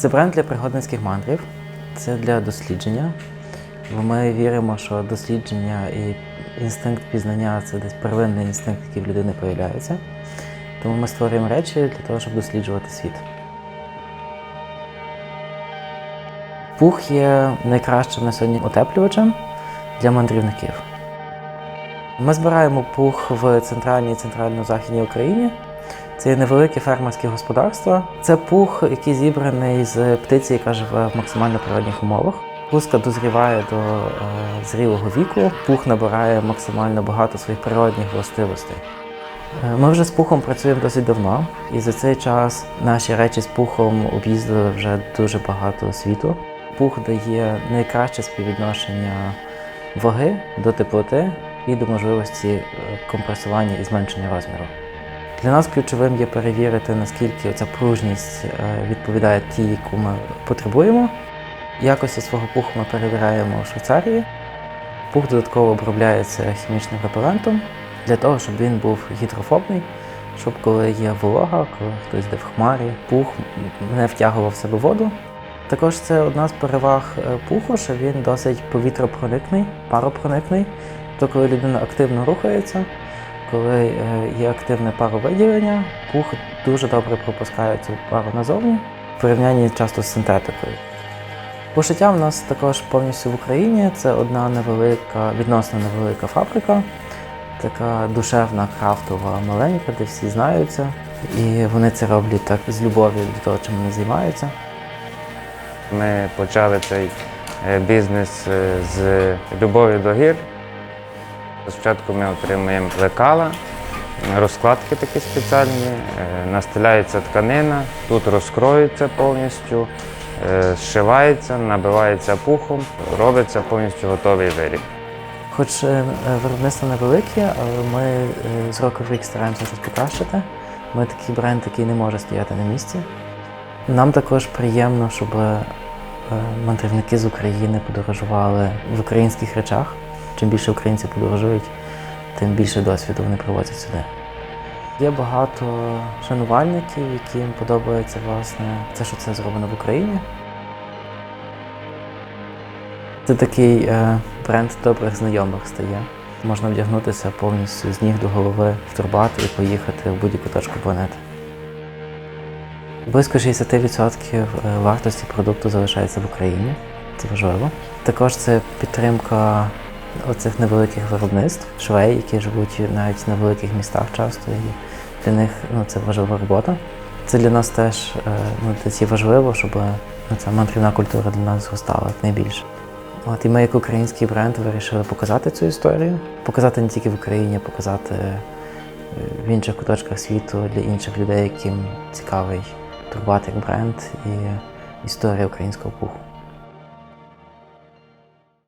Це бренд для пригодницьких мандрів, це для дослідження. Бо ми віримо, що дослідження і інстинкт пізнання це десь первинний інстинкт, який в людини появляється. Тому ми створюємо речі для того, щоб досліджувати світ. Пух є найкращим на сьогодні утеплювачем для мандрівників. Ми збираємо пух в центральній і центрально-західній Україні. Це є невеликі фермерські господарства. Це пух, який зібраний з птиці, яка живе в максимально природних умовах. Пуска дозріває до е, зрілого віку. Пух набирає максимально багато своїх природних властивостей. Е, Ми вже з пухом працюємо досить давно, і за цей час наші речі з пухом об'їздили вже дуже багато світу. Пух дає найкраще співвідношення ваги до теплоти і до можливості е, компресування і зменшення розміру. Для нас ключовим є перевірити, наскільки ця пружність е, відповідає тій, яку ми потребуємо. Якості свого пуху ми перевіряємо в Швейцарії. Пух додатково обробляється хімічним репелентом для того, щоб він був гідрофобний, щоб коли є волога, коли хтось йде в хмарі, пух не втягував в себе воду. Також це одна з переваг е, пуху, що він досить повітропроникний, паропроникний. То коли людина активно рухається, коли е, є активне паровиділення, пух дуже добре пропускає цю пару назовні в порівнянні часто з синтетикою. Пошиття в нас також повністю в Україні. Це одна невелика, відносно невелика фабрика, така душевна, крафтова, маленька, де всі знаються. І вони це роблять так з любов'ю до того, чим вони займаються. Ми почали цей е, бізнес е, з любові до гір. Спочатку ми отримуємо лекала, розкладки такі спеціальні, е, настеляється тканина, тут розкроюється повністю, е, зшивається, набивається пухом, робиться повністю готовий виріб. Хоч е, виробництво невелике, але ми з року в рік стараємося це покращити. Ми такий бренд, який не може стояти на місці. Нам також приємно, щоб мандрівники з України подорожували в українських речах. Чим більше українці подорожують, тим більше досвіду вони привозять сюди. Є багато шанувальників, яким подобається власне те, що це зроблено в Україні. Це такий е, бренд добрих знайомих стає. Можна вдягнутися повністю з ніг до голови в турбат і поїхати в будь-яку точку планети. Близько 60% вартості продукту залишається в Україні. Це важливо. Також це підтримка оцих невеликих виробництв, швей, які живуть навіть в невеликих містах часто. І для них ну, це важлива робота. Це для нас теж е, ну, є важливо, щоб ну, ця мандрівна культура для нас зростала найбільше. От і ми, як український бренд, вирішили показати цю історію, показати не тільки в Україні, а показати е, в інших куточках світу для інших людей, яким цікавий турбат як бренд і історія українського пуху.